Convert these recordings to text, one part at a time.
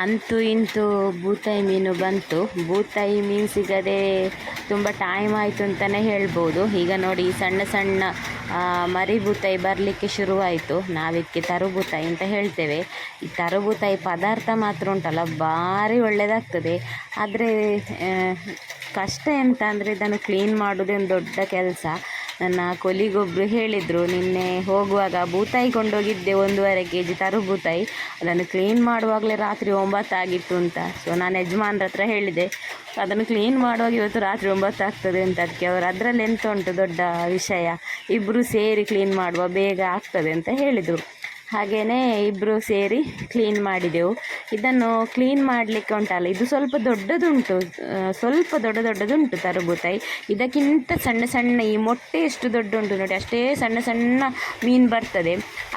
ಅಂತೂ ಇಂತೂ ಬೂತಾಯಿ ಮೀನು ಬಂತು. ಬೂತಾಯಿ ಮೀನು ಸಿಗದೆ ತುಂಬ ಟೈಮ್ ಆಯಿತು ಅಂತಲೇ ಹೇಳ್ಬೋದು. ಈಗ ನೋಡಿ ಸಣ್ಣ ಸಣ್ಣ ಮರಿ ಬೂತಾಯಿ ಬರಲಿಕ್ಕೆ ಶುರುವಾಯಿತು. ನಾವಿದಕ್ಕೆ ತರುಬೂತಾಯಿ ಅಂತ ಹೇಳ್ತೇವೆ. ಈ ತರುಬೂತಾಯಿ ಪದಾರ್ಥ ಮಾತ್ರ ಉಂಟಲ್ಲ, ಭಾರಿ ಒಳ್ಳೆಯದಾಗ್ತದೆ ಆದರೆ ಕಷ್ಟ ಎಂತ ಅಂದರೆ ಇದನ್ನು ಕ್ಲೀನ್ ಮಾಡೋದೇ ಒಂದು ದೊಡ್ಡ ಕೆಲಸ. ನನ್ನ ಕೊಲಿಗೊಬ್ಬರು ಹೇಳಿದರು, ನಿನ್ನೆ ಹೋಗುವಾಗ ಬೂತಾಯಿ ಕೊಂಡೋಗಿದ್ದೆ ಒಂದೂವರೆ ಕೆ ಜಿ ತರು ಬೂತಾಯಿ ಅದನ್ನು ಕ್ಲೀನ್ ಮಾಡುವಾಗಲೇ ರಾತ್ರಿ ಒಂಬತ್ತು ಆಗಿತ್ತು ಅಂತ. ಸೊ ನಾನು ಯಜಮಾನ್ರ ಹತ್ರ ಹೇಳಿದೆ, ಅದನ್ನು ಕ್ಲೀನ್ ಮಾಡುವಾಗ ಇವತ್ತು ರಾತ್ರಿ ಒಂಬತ್ತು ಆಗ್ತದೆ ಅಂತ. ಅದಕ್ಕೆ ಅವರು ಅದರಲ್ಲಿ ಎಂತ ಉಂಟು ದೊಡ್ಡ ವಿಷಯ? ಇಬ್ಬರು ಸೇರಿ ಕ್ಲೀನ್ ಮಾಡುವ ಬೇಗ ಆಗ್ತದೆ, ಅಂತ ಹೇಳಿದರು. ಹಾಗೆಯೇ ಇಬ್ಬರು ಸೇರಿ ಕ್ಲೀನ್ ಮಾಡಿದೆವು. ಇದನ್ನು ಕ್ಲೀನ್ ಮಾಡಲಿಕ್ಕೆ ಉಂಟಲ್ಲ, ಇದು ಸ್ವಲ್ಪ ದೊಡ್ಡದುಂಟು ಸ್ವಲ್ಪ ದೊಡ್ಡ ದೊಡ್ಡದುಂಟು ತರಬೂತಾಯಿ. ಇದಕ್ಕಿಂತ ಸಣ್ಣ ಸಣ್ಣ ಈ ಮೊಟ್ಟೆ ಎಷ್ಟು ದೊಡ್ಡ ಉಂಟು ನೋಡಿ, ಅಷ್ಟೇ ಸಣ್ಣ ಸಣ್ಣ ಮೀನು ಬರ್ತದೆ.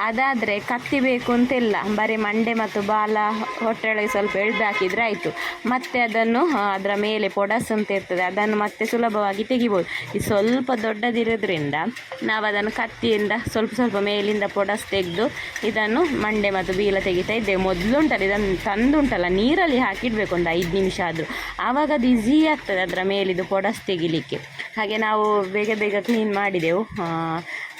ಅದಾದರೆ ಕತ್ತಿ ಬೇಕು ಅಂತಿಲ್ಲ, ಬರೀ ಮಂಡೆ ಮತ್ತು ಬಾಲ ಹೊಟ್ಟೆಳಗೆ ಸ್ವಲ್ಪ ಎಳ್ದು ಹಾಕಿದರೆ ಆಯಿತು. ಮತ್ತೆ ಅದನ್ನು ಅದರ ಮೇಲೆ ಪೊಡಸ್ ಅಂತ ಇರ್ತದೆ, ಅದನ್ನು ಮತ್ತೆ ಸುಲಭವಾಗಿ ತೆಗಿಬೋದು. ಇದು ಸ್ವಲ್ಪ ದೊಡ್ಡದಿರೋದ್ರಿಂದ ನಾವು ಅದನ್ನು ಕತ್ತಿಯಿಂದ ಸ್ವಲ್ಪ ಸ್ವಲ್ಪ ಮೇಲಿಂದ ಪೊಡಸ್ ತೆಗೆದು ಇದನ್ನು ಮಂಡೆ ಮತ್ತು ಬೀಲ ತೆಗಿತಾ ಇದ್ದೇವೆ. ಮೊದಲು ಉಂಟಲ್ಲ ಇದನ್ನು ತಂದು ಉಂಟಲ್ಲ ನೀರಲ್ಲಿ ಹಾಕಿಡಬೇಕು ಒಂದು ಐದು ನಿಮಿಷ ಆದರೂ. ಆವಾಗ ಅದು ಈಸಿ ಆಗ್ತದೆ ಅದರ ಮೇಲಿದು ಪೊಡಸ್ ತೆಗಿಲಿಕ್ಕೆ. ಹಾಗೆ ನಾವು ಬೇಗ ಬೇಗ ಕ್ಲೀನ್ ಮಾಡಿದೆವು.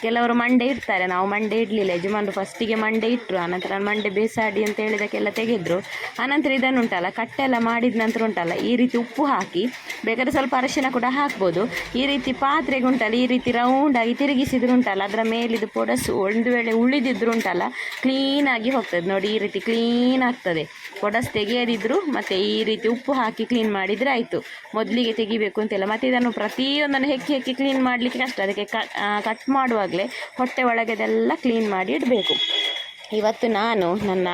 ಕೆಲವರು ಮಂಡೆ ಇಡ್ತಾರೆ. ನಾವು ಮಂಡೆ ಇಡಲಿಲ್ಲ. ಯಜಮಾನರು ಫಸ್ಟಿಗೆ ಮಂಡೆ ಇಟ್ಟರು ಆನಂತರ ಮಂಡೆ ಬೇಸಾಡಿ ಅಂತ ಹೇಳಿದಕ್ಕೆಲ್ಲ ತೆಗೆದ್ರು. ಆನಂತರ ಇದನ್ನು ಉಂಟಲ್ಲ ಕಟ್ಟೆಲ್ಲ ಮಾಡಿದ ನಂತರ ಉಂಟಲ್ಲ, ಈ ರೀತಿ ಉಪ್ಪು ಹಾಕಿ, ಬೇಕಾದ್ರೆ ಸ್ವಲ್ಪ ಅರಶಿನ ಕೂಡ ಹಾಕ್ಬೋದು. ಈ ರೀತಿ ಪಾತ್ರೆಗೆ ಉಂಟಲ್ಲ, ಈ ರೀತಿ ರೌಂಡಾಗಿ ತಿರುಗಿಸಿದ್ರು ಉಂಟಲ್ಲ, ಅದರ ಮೇಲಿದು ಪೊಡಸು ಒಂದು ವೇಳೆ ಉಳಿದಿದ್ರು ಉಂಟಲ್ಲ ಕ್ಲೀನಾಗಿ ಹೋಗ್ತದೆ. ನೋಡಿ, ಈ ರೀತಿ ಕ್ಲೀನ್ ಆಗ್ತದೆ. ಪೊಡಸ್ ತೆಗೆಯದಿದ್ರು, ಮತ್ತು ಈ ರೀತಿ ಉಪ್ಪು ಹಾಕಿ ಕ್ಲೀನ್ ಮಾಡಿದರೆ ಆಯಿತು. ಮೊದಲಿಗೆ ತೆಗಿಬೇಕು ಅಂತೆಲ್ಲ, ಮತ್ತು ಇದನ್ನು ಪ್ರತಿಯೊಂದನ್ನು ಹೆಕ್ಕಿ ಹೆಕ್ಕಿ ಕ್ಲೀನ್ ಮಾಡಲಿಕ್ಕೆ ಕಷ್ಟ. ಅದಕ್ಕೆ ಕಟ್ ಮಾಡುವಾಗಲೇ ಹೊಟ್ಟೆ ಒಳಗೆದೆಲ್ಲ ಕ್ಲೀನ್ ಮಾಡಿ ಇಡಬೇಕು. ಇವತ್ತು ನಾನು ನನ್ನ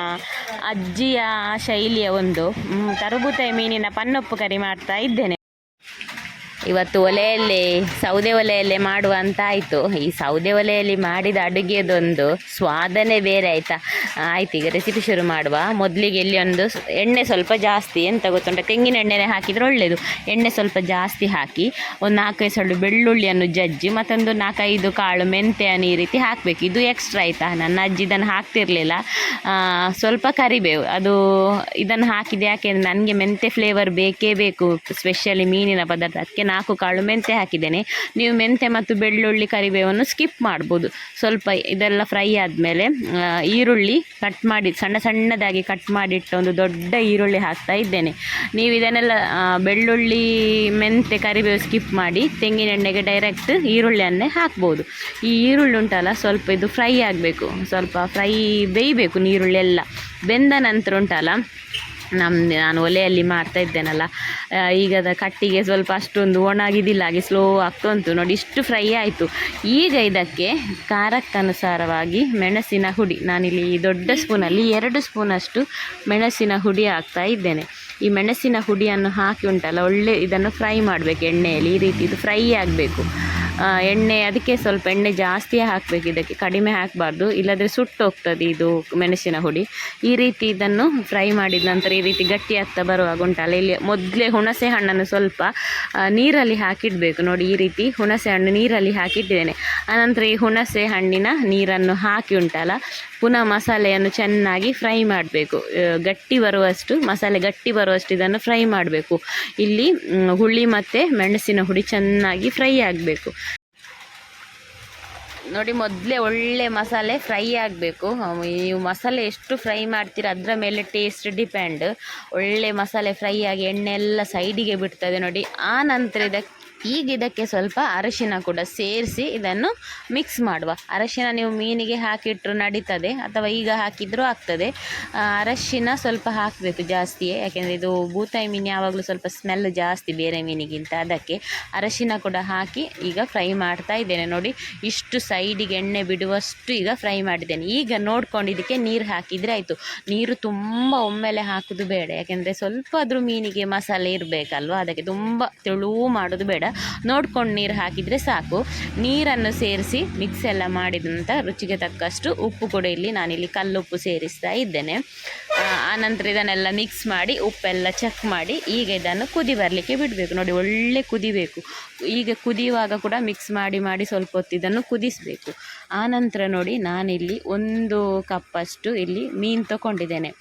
ಅಜ್ಜಿಯ ಶೈಲಿಯ ಒಂದು ತರಬೂತಾಯಿ ಮೀನಿನ ಪನ್ನೊಪ್ಪು ಕರಿ ಮಾಡ್ತಾ ಇದ್ದೇನೆ. ಇವತ್ತು ಒಲೆಯಲ್ಲಿ ಸೌದೆ ಒಲೆಯಲ್ಲೇ ಮಾಡುವ ಅಂತ ಆಯಿತು. ಈ ಸೌದೆ ಒಲೆಯಲ್ಲಿ ಮಾಡಿದ ಅಡುಗೆದೊಂದು ಸ್ವಾದನೇ ಬೇರೆ ಆಯಿತಾ? ಆಯ್ತು, ಈಗ ರೆಸಿಪಿ ಶುರು ಮಾಡುವ. ಮೊದಲಿಗೆ ಇಲ್ಲಿ ಒಂದು ಎಣ್ಣೆ ಸ್ವಲ್ಪ ಜಾಸ್ತಿ ಎಂತ ಗೊತ್ತುಂಟ? ತೆಂಗಿನ ಎಣ್ಣೆನೇ ಹಾಕಿದರೆ ಒಳ್ಳೆಯದು ಎಣ್ಣೆ ಸ್ವಲ್ಪ ಜಾಸ್ತಿ ಹಾಕಿ ಒಂದು ನಾಲ್ಕೈದು ಸಳ್ಳು ಬೆಳ್ಳುಳ್ಳಿಯನ್ನು ಜಜ್ಜಿ ಮತ್ತೊಂದು ನಾಲ್ಕೈದು ಕಾಳು ಮೆಂತೆಯನ್ನು ಈ ರೀತಿ ಹಾಕಬೇಕು. ಇದು ಎಕ್ಸ್ಟ್ರಾ ಆಯಿತಾ? ನನ್ನ ಅಜ್ಜಿ ಇದನ್ನು ಹಾಕ್ತಿರ್ಲಿಲ್ಲ. ಸ್ವಲ್ಪ ಕರಿಬೇವು. ಅದು ಇದನ್ನು ಹಾಕಿದೆ ಯಾಕೆಂದರೆ ನನಗೆ ಮೆಂತೆ ಫ್ಲೇವರ್ ಬೇಕೇ ಬೇಕು ಸ್ಪೆಷಲಿ ಮೀನಿನ ಪದಾರ್ಥ. ಅದಕ್ಕೆ ನಾಲ್ಕು ಕಾಳು ಮೆಂತೆ ಹಾಕಿದ್ದೇನೆ. ನೀವು ಮೆಂತೆ ಮತ್ತು ಬೆಳ್ಳುಳ್ಳಿ ಕರಿಬೇವನ್ನು ಸ್ಕಿಪ್ ಮಾಡ್ಬೋದು. ಸ್ವಲ್ಪ ಇದೆಲ್ಲ ಫ್ರೈ ಆದಮೇಲೆ ಈರುಳ್ಳಿ ಕಟ್ ಮಾಡಿ, ಸಣ್ಣ ಸಣ್ಣದಾಗಿ ಕಟ್ ಮಾಡಿಟ್ಟು ಒಂದು ದೊಡ್ಡ ಈರುಳ್ಳಿ ಹಾಕ್ತಾ ಇದ್ದೇನೆ. ನೀವು ಇದನ್ನೆಲ್ಲ ಬೆಳ್ಳುಳ್ಳಿ ಮೆಂತೆ ಕರಿಬೇವು ಸ್ಕಿಪ್ ಮಾಡಿ ತೆಂಗಿನ ಎಣ್ಣೆಗೆ ಡೈರೆಕ್ಟ್ ಈರುಳ್ಳಿಯನ್ನೇ ಹಾಕ್ಬೋದು. ಈ ಈರುಳ್ಳಿ ಉಂಟಲ್ಲ, ಸ್ವಲ್ಪ ಇದು ಫ್ರೈ ಆಗಬೇಕು. ಸ್ವಲ್ಪ ಫ್ರೈ ಬೇಯಬೇಕು ನೀರುಳ್ಳಿ ಎಲ್ಲ. ಬೆಂದ ನಂತರ ಉಂಟಲ್ಲ ನಮ್ಮ ನಾನು ಒಲೆಯಲ್ಲಿ ಮಾಡ್ತಾ ಇದ್ದೇನಲ್ಲ ಈಗ ಅದ ಕಟ್ಟಿಗೆ ಸ್ವಲ್ಪ ಅಷ್ಟೊಂದು ಒಣಗಿದಿಲ್ಲ, ಹಾಗೆ ಸ್ಲೋ ಆಗ್ತಾ ಉಂಟು. ನೋಡಿ, ಇಷ್ಟು ಫ್ರೈ ಆಯಿತು. ಈಗ ಇದಕ್ಕೆ ಖಾರಕ್ಕನುಸಾರವಾಗಿ ಮೆಣಸಿನ ಹುಡಿ. ನಾನಿಲ್ಲಿ ದೊಡ್ಡ ಸ್ಪೂನಲ್ಲಿ ಎರಡು ಸ್ಪೂನಷ್ಟು ಮೆಣಸಿನ ಹುಡಿ ಹಾಕ್ತಾ ಇದ್ದೇನೆ. ಈ ಮೆಣಸಿನ ಹುಡಿಯನ್ನು ಹಾಕಿ ಉಂಟಲ್ಲ, ಒಳ್ಳೆ ಇದನ್ನು ಫ್ರೈ ಮಾಡಬೇಕು ಎಣ್ಣೆಯಲ್ಲಿ. ಈ ರೀತಿ ಇದು ಫ್ರೈ ಆಗಬೇಕು. ಎಣ್ಣೆ, ಅದಕ್ಕೆ ಸ್ವಲ್ಪ ಎಣ್ಣೆ ಜಾಸ್ತಿ ಹಾಕಬೇಕು, ಇದಕ್ಕೆ ಕಡಿಮೆ ಹಾಕಬಾರ್ದು. ಇಲ್ಲದ್ರೆ ಸುಟ್ಟೋಗ್ತದೆ ಇದು ಮೆಣಸಿನ ಹುಡಿ. ಈ ರೀತಿ ಇದನ್ನು ಫ್ರೈ ಮಾಡಿದ ನಂತರ ಈ ರೀತಿ ಗಟ್ಟಿ ಆಗ್ತಾ ಬರುವಾಗ ಉಂಟಲ್ಲ, ಇಲ್ಲಿ ಮೊದಲೇ ಹುಣಸೆ ಹಣ್ಣನ್ನು ಸ್ವಲ್ಪ ನೀರಲ್ಲಿ ಹಾಕಿಡಬೇಕು. ನೋಡಿ, ಈ ರೀತಿ ಹುಣಸೆ ಹಣ್ಣು ನೀರಲ್ಲಿ ಹಾಕಿಟ್ಟಿದ್ದೇನೆ ಆನಂತರ ಈ ಹುಣಸೆ ಹಣ್ಣಿನ ನೀರನ್ನು ಹಾಕಿ ಉಂಟಲ್ಲ ಪುನಃ ಮಸಾಲೆಯನ್ನು ಚೆನ್ನಾಗಿ ಫ್ರೈ ಮಾಡಬೇಕು. ಗಟ್ಟಿ ಬರುವಷ್ಟು ಮಸಾಲೆ ಗಟ್ಟಿ ಬರುವಷ್ಟು ಇದನ್ನು ಫ್ರೈ ಮಾಡಬೇಕು. ಇಲ್ಲಿ ಹುಳಿ ಮತ್ತು ಮೆಣಸಿನ ಹುಡಿ ಚೆನ್ನಾಗಿ ಫ್ರೈ ಆಗಬೇಕು. ನೋಡಿ, ಮೊದಲೇ ಒಳ್ಳೆ ಮಸಾಲೆ ಫ್ರೈ ಆಗಬೇಕು. ನೀವು ಮಸಾಲೆ ಎಷ್ಟು ಫ್ರೈ ಮಾಡ್ತೀರ ಅದರ ಮೇಲೆ ಟೇಸ್ಟ್ ಡಿಪೆಂಡ್ ಒಳ್ಳೆ ಮಸಾಲೆ ಫ್ರೈ ಆಗಿ ಎಣ್ಣೆ ಎಲ್ಲ ಸೈಡಿಗೆ ಬಿಡ್ತದೆ ನೋಡಿ. ಆ ನಂತರ ಇದಕ್ಕೆ ಈಗ ಇದಕ್ಕೆ ಸ್ವಲ್ಪ ಅರಶಿನ ಕೂಡ ಸೇರಿಸಿ ಇದನ್ನು ಮಿಕ್ಸ್ ಮಾಡುವ. ಅರಶಿನ ನೀವು ಮೀನಿಗೆ ಹಾಕಿಟ್ಟರು ನಡೀತದೆ ಅಥವಾ ಈಗ ಹಾಕಿದರೂ ಆಗ್ತದೆ. ಅರಶಿನ ಸ್ವಲ್ಪ ಹಾಕಬೇಕು ಜಾಸ್ತಿಯೇ ಯಾಕೆಂದರೆ ಇದು ಬೂತಾಯಿ ಮೀನು ಯಾವಾಗಲೂ ಸ್ವಲ್ಪ ಸ್ಮೆಲ್ ಜಾಸ್ತಿ ಬೇರೆ ಮೀನಿಗಿಂತ. ಅದಕ್ಕೆ ಅರಶಿನ ಕೂಡ ಹಾಕಿ ಈಗ ಫ್ರೈ ಮಾಡ್ತಾ ಇದ್ದೇನೆ. ನೋಡಿ, ಇಷ್ಟು ಸೈಡಿಗೆ ಎಣ್ಣೆ ಬಿಡುವಷ್ಟು ಈಗ ಫ್ರೈ ಮಾಡಿದ್ದೇನೆ. ಈಗ ನೋಡ್ಕೊಂಡು ಇದಕ್ಕೆ ನೀರು ಹಾಕಿದರೆ ಆಯಿತು. ನೀರು ತುಂಬ ಒಮ್ಮೆಲೆ ಹಾಕೋದು ಬೇಡ. ಯಾಕೆಂದರೆ ಸ್ವಲ್ಪ ಆದರೂ ಮೀನಿಗೆ ಮಸಾಲೆ ಇರಬೇಕಲ್ವ? ಅದಕ್ಕೆ ತುಂಬ ತೆಳು ಮಾಡೋದು ಬೇಡ. ನೋಡ್ಕೊಂಡು ನೀರು ಹಾಕಿದರೆ ಸಾಕು. ನೀರನ್ನು ಸೇರಿಸಿ ಮಿಕ್ಸ್ ಎಲ್ಲ ಮಾಡಿದಂಥ ರುಚಿಗೆ ತಕ್ಕಷ್ಟು ಉಪ್ಪು ಕೂಡ ಇಲ್ಲಿ ನಾನಿಲ್ಲಿ ಕಲ್ಲುಪ್ಪು ಸೇರಿಸ್ತಾ ಇದ್ದೇನೆ. ಆನಂತರ ಇದನ್ನೆಲ್ಲ ಮಿಕ್ಸ್ ಮಾಡಿ ಉಪ್ಪೆಲ್ಲ ಚೆಕ್ ಮಾಡಿ ಈಗ ಇದನ್ನು ಕುದಿ ಬರಲಿಕ್ಕೆ ಬಿಡಬೇಕು. ನೋಡಿ, ಒಳ್ಳೆ ಕುದಿಬೇಕು. ಈಗ ಕುದಿಯುವಾಗ ಕೂಡ ಮಿಕ್ಸ್ ಮಾಡಿ ಮಾಡಿ ಸ್ವಲ್ಪ ಹೊತ್ತು ಇದನ್ನು ಕುದಿಸಬೇಕು. ಆನಂತರ ನೋಡಿ ನಾನಿಲ್ಲಿ ಒಂದು ಕಪ್ಪಷ್ಟು ಇಲ್ಲಿ ಮೀನು ತಗೊಂಡಿದ್ದೇನೆ.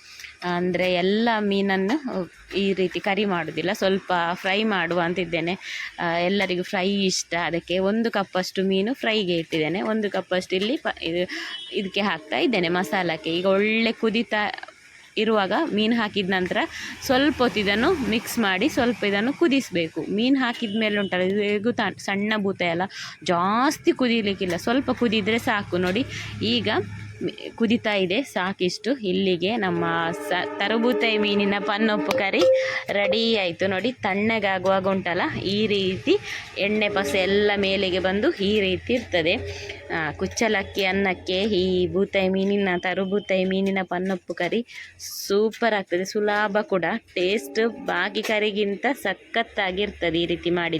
ಅಂದರೆ ಎಲ್ಲ ಮೀನನ್ನು ಈ ರೀತಿ ಕರಿ ಮಾಡುವುದಿಲ್ಲ ಸ್ವಲ್ಪ ಫ್ರೈ ಮಾಡುವ ಅಂತಿದ್ದೇನೆ. ಎಲ್ಲರಿಗೂ ಫ್ರೈ ಇಷ್ಟ. ಅದಕ್ಕೆ ಒಂದು ಕಪ್ಪಷ್ಟು ಮೀನು ಫ್ರೈಗೆ ಇಟ್ಟಿದ್ದೇನೆ. ಒಂದು ಕಪ್ಪಷ್ಟು ಇಲ್ಲಿ ಇದಕ್ಕೆ ಹಾಕ್ತಾ ಇದ್ದೇನೆ ಮಸಾಲಕ್ಕೆ. ಈಗ ಒಳ್ಳೆ ಕುದಿತಾ ಇರುವಾಗ ಮೀನು ಹಾಕಿದ ನಂತರ ಸ್ವಲ್ಪ ಹೊತ್ತು ಇದನ್ನು ಮಿಕ್ಸ್ ಮಾಡಿ ಸ್ವಲ್ಪ ಇದನ್ನು ಕುದಿಸಬೇಕು. ಮೀನು ಹಾಕಿದ ಮೇಲೆ ಉಂಟಲ್ಲ, ಇದು ಸಣ್ಣ ಭೂತ ಎಲ್ಲ ಜಾಸ್ತಿ ಕುದಿಲಿಕ್ಕಿಲ್ಲ. ಸ್ವಲ್ಪ ಕುದಿದರೆ ಸಾಕು. ನೋಡಿ, ಈಗ ಕುದೀತಾ ಇದೆ, ಸಾಕಿಷ್ಟು. ಇಲ್ಲಿಗೆ ನಮ್ಮ ಸ ತರಬೂತಾಯಿ ಮೀನಿನ ಪನ್ನೊಪ್ಪು ಕರಿ ರೆಡಿ ಆಯಿತು ನೋಡಿ. ತಣ್ಣಗಾಗುವಾಗ ಉಂಟಲ್ಲ ಈ ರೀತಿ ಎಣ್ಣೆ ಪಸೆ ಎಲ್ಲ ಮೇಲೆಗೆ ಬಂದು ಈ ರೀತಿ ಇರ್ತದೆ. ಕುಚ್ಚಲಕ್ಕಿ, ಅನ್ನಕ್ಕೆ, ಈ ಬೂತಾಯಿ ಮೀನಿನ ತರುಬೂತಾಯಿ ಮೀನಿನ ಪನ್ನೊಪ್ಪು ಕರಿ ಸೂಪರ್ ಆಗ್ತದೆ. ಸುಲಭ ಕೂಡ. ಟೇಸ್ಟ್ ಬಾಕಿ ಕರಿಗಿಂತ ಸಖತ್ತಾಗಿರ್ತದೆ ಈ ರೀತಿ ಮಾಡಿದ್ದು